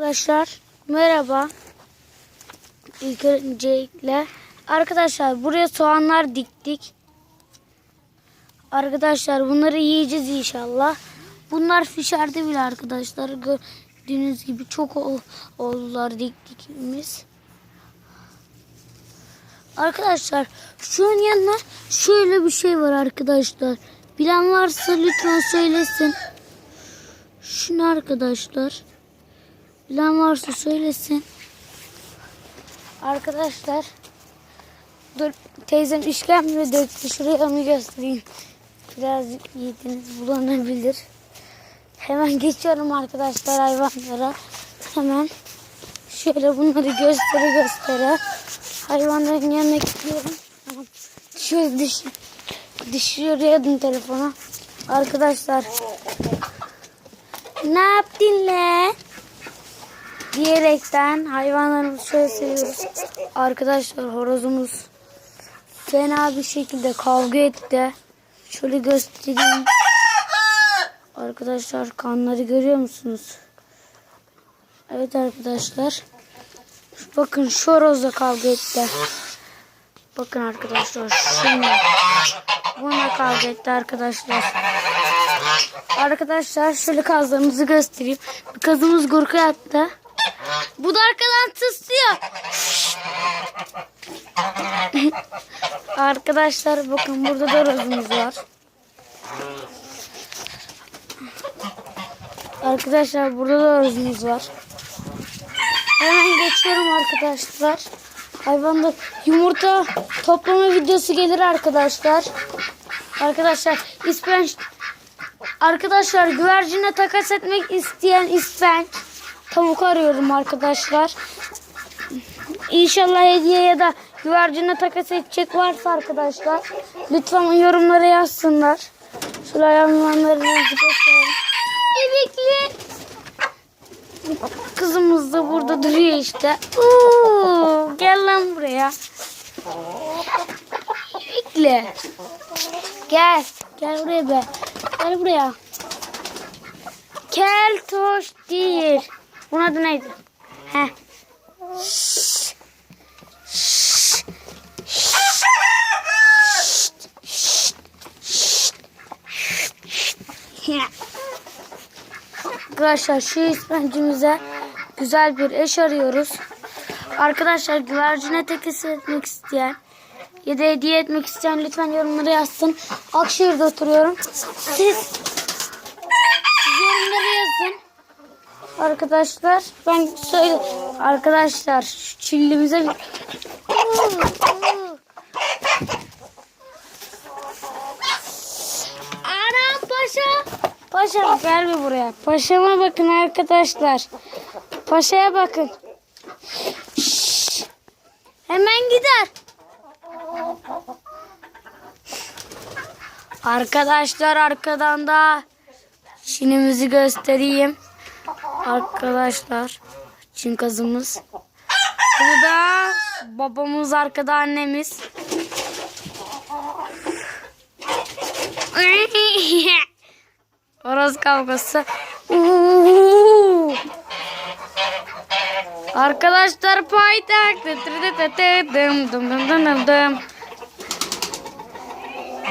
Arkadaşlar merhaba. İlk öncelikle arkadaşlar buraya soğanlar diktik. Arkadaşlar bunları yiyeceğiz inşallah. Bunlar fişerdi bile arkadaşlar. Gördüğünüz gibi çok ol- oldular diktikimiz. Arkadaşlar şunun yanına şöyle bir şey var arkadaşlar. Bilen varsa lütfen söylesin. Şunu arkadaşlar. Bilen varsa söylesin. Arkadaşlar. Dur teyzem işkembe döktü. Şuraya onu göstereyim. Biraz yiğitiniz bulanabilir. Hemen geçiyorum arkadaşlar hayvanlara. Hemen şöyle bunları göstere göstere hayvanların yanına gidiyorum. Tamam. Şöyle düş düşürüyordum telefona. Arkadaşlar ne yaptın le? Diyerekten hayvanlarımızı şöyle seviyoruz. Arkadaşlar horozumuz fena bir şekilde kavga etti. Şöyle göstereyim. Arkadaşlar kanları görüyor musunuz? Evet arkadaşlar. Bakın şu horozla kavga etti. Bakın arkadaşlar şunu. Bununla kavga etti arkadaşlar. Arkadaşlar şöyle kazlarımızı göstereyim. Kazımız gurka yattı. Bu da arkadan tıslıyor. Arkadaşlar bakın burada da rozumuz var. Arkadaşlar burada da rozumuz var. Hemen geçiyorum arkadaşlar. Hayvanda yumurta toplama videosu gelir arkadaşlar. Arkadaşlar ispenç Arkadaşlar güvercine takas etmek isteyen ispenç tavuk arıyorum arkadaşlar. İnşallah hediye ya da güvercine takas edecek varsa arkadaşlar lütfen yorumlara yazsınlar. Şöyle hayvanlarınızı gösterelim. Emekli. Kızımız da burada duruyor işte. Oo, gel lan buraya. Emekli. Gel. Gel buraya be. Gel buraya. Keltoş değil. Bunun adı neydi? Heh. Şşş. Şşş. Şşş. Arkadaşlar şu ispencimize güzel bir eş arıyoruz. Arkadaşlar güvercine tekesi etmek isteyen ya da hediye etmek isteyen lütfen yorumlara yazsın. Akşehir'de oturuyorum. Siz, yazın. Arkadaşlar ben söyle arkadaşlar şu çillimize bir Anam paşa. Paşam gel bir buraya. Paşama bakın arkadaşlar. Paşaya bakın. Şşş. Hemen gider. Arkadaşlar arkadan da Çinimizi göstereyim. Arkadaşlar Çin kazımız. Bu da babamız arkada annemiz. Horoz kavgası. Uuu. Arkadaşlar paytak.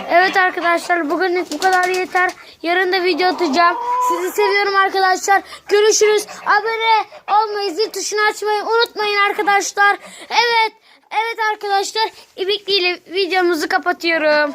Evet arkadaşlar bugünlük bu kadar yeter. Yarın da video atacağım. Sizi seviyorum arkadaşlar. Görüşürüz. Abone olmayı, zil tuşunu açmayı unutmayın arkadaşlar. Evet. Evet arkadaşlar. İbikli ile videomuzu kapatıyorum.